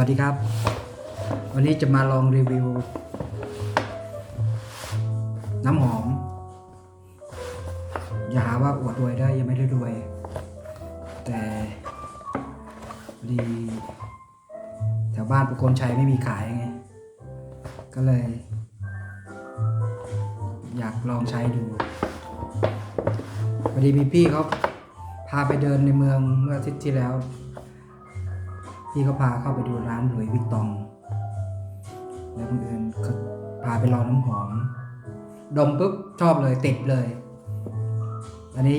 วัสดีครับ วันนี้จะมาลองรีวิว น้ำหอม อย่าหาว่าอวดรวยได้ยังไม่ได้รวย แต่ดีแถวบ้านประโคนชัยไม่มีขายไง ก็เลย อยากลองใช้ดูพอดีมีพี่เขาพาไปเดินในเมืองเมื่ออาทิตย์ที่แล้ว พี่เขาพาเข้าไปดูร้านหลุยวิตตอง แล้วบังเอิญก็พาไปลองน้ำหอม ดมปุ๊บชอบเลยติดเลย อันนี้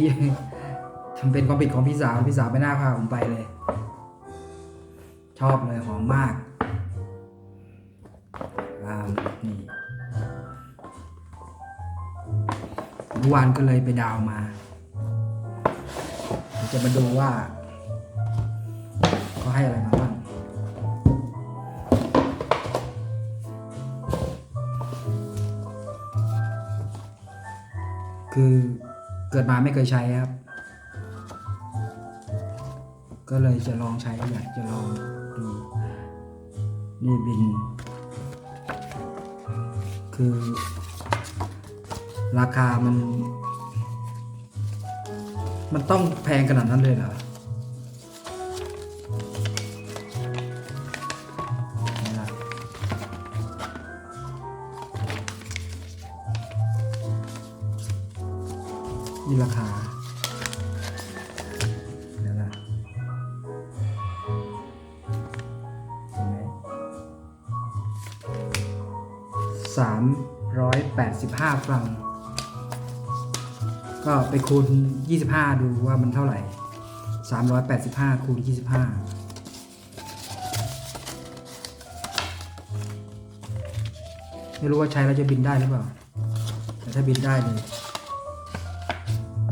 ทำเป็นความผิดของพี่สาวพี่สาวไม่น่าพาผมไปเลย ชอบเลยหอมมากอ่านี่เมื่อวานก็เลยไปดาวมา จะมาดูว่าเขาให้อะไรมาบ้าง คือเกิดมาไม่เคยใช้ครับ ก็เลยจะลองใช้อยากจะลองดูนี่บิน คือ ราคามัน มันต้องแพงขนาดนั้นเลยเหรอ นี่ราคาเดี๋ยวนะเห็นไหมสามร้อยแปดสิบห้าฟรัง ก็ไปคูณยี่สิบห้าดูว่ามันเท่าไหร่สามร้อยแปดสิบห้าคูณยี่สิบห้าไม่รู้ว่าใช้แล้วจะบินได้หรือเปล่า แต่ถ้าบินได้เลย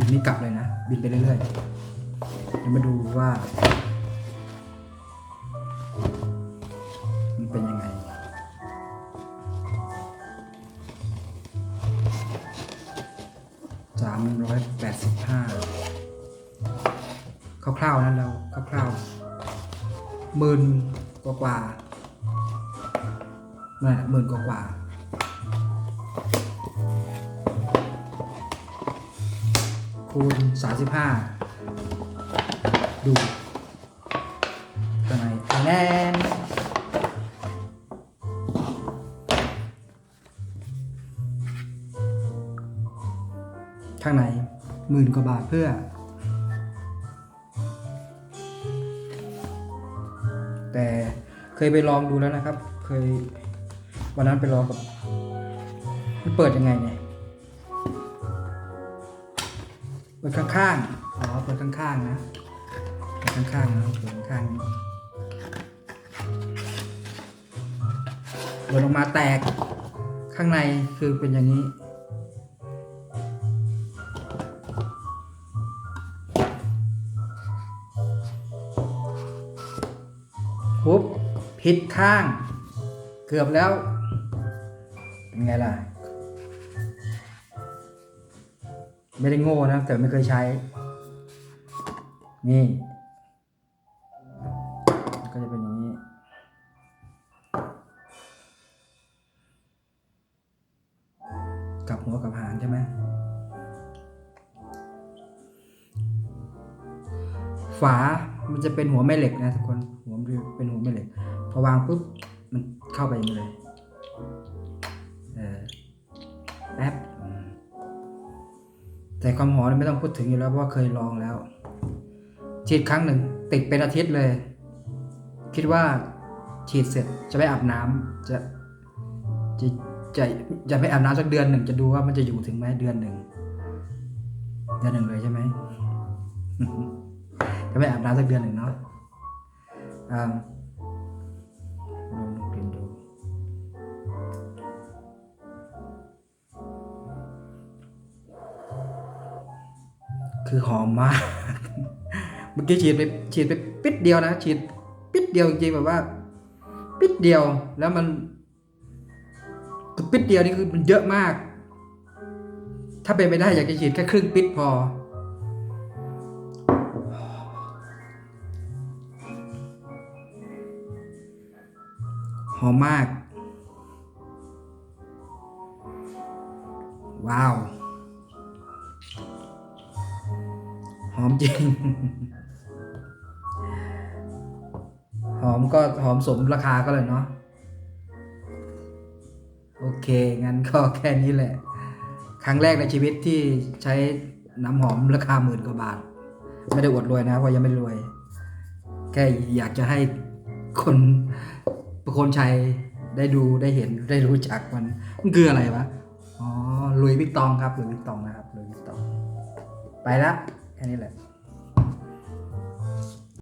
บินไม่กลับเลยนะ บินไปเรื่อยๆเดี๋ยวมาดูว่า มันเป็นยังไง สามร้อยแปดสิบห้าคร่าวๆนะเราคร่าวๆหมื่นกว่าๆนั่นแหละหมื่นกว่าๆ คูณ 35 ดูตัวไหนแนนข้างในหมื่นกว่าบาทเพื่อ แต่เคยไปลองดูแล้วนะครับ เคยวันนั้นไปลองกับ มันเปิดยังไงเนี่ย ปิดข้างๆ อ๋อ เปิดข้างๆนะ เปิดข้างๆนะเปิดข้างๆนี้เปิดออกมาแตก ข้างในคือเป็นอย่างนี้ ปุ๊บผิดข้าง เกือบแล้ว เป็นไงล่ะ ไม่ได้โง่นะแต่ไม่เคยใช้ นี่ ก็จะเป็นอย่างนี้ กลับหัวกับหางใช่ไหมฝา มันจะเป็นหัวแม่เหล็กนะทุกคน หัวมันเป็นหัวแม่เหล็ก พอวางปุ๊บ มันเข้าไปเลย แต่ความหอมนี่ไม่ต้องพูดถึงอยู่แล้วเพราะเคยลองแล้วฉีดครั้งหนึ่งติดเป็นอาทิตย์เลย คิดว่าฉีดเสร็จจะไปอาบน้ำจะจะจะจะไปอาบน้ำสักเดือนหนึ่ง จะดูว่ามันจะอยู่ถึงไหมเดือนหนึ่งเดือนหนึ่งเลยใช่ไหมจะไปอาบน้ำสักเดือนหนึ่งเนาะ คือหอมมาก เมื่อกี้ฉีดไปฉีดไปปิดเดียวนะฉีดปิดเดียวจริงๆแบบว่า ปิดเดียวแล้วมันปิดเดียวนี่คือมันเยอะมาก ถ้าเป็นไปได้อยากจะฉีดแค่ครึ่งปิดพอ หอมมาก ว้าว หอมจริง หอมก็หอมสมราคาก็เลยเนาะ โอเค งั้นก็แค่นี้แหละ ครั้งแรกในชีวิตที่ใช้น้ำหอมราคาหมื่นกว่าบาท ไม่ได้อวดรวยนะเพราะยังไม่รวย แค่อยากจะให้คนประคนชัยได้ดูได้เห็นได้รู้จักมันมันคืออะไรวะ อ๋อลุยวิกตองครับลุยวิกตองนะครับลุยวิกตอง ไปและ แค่นี้แหละ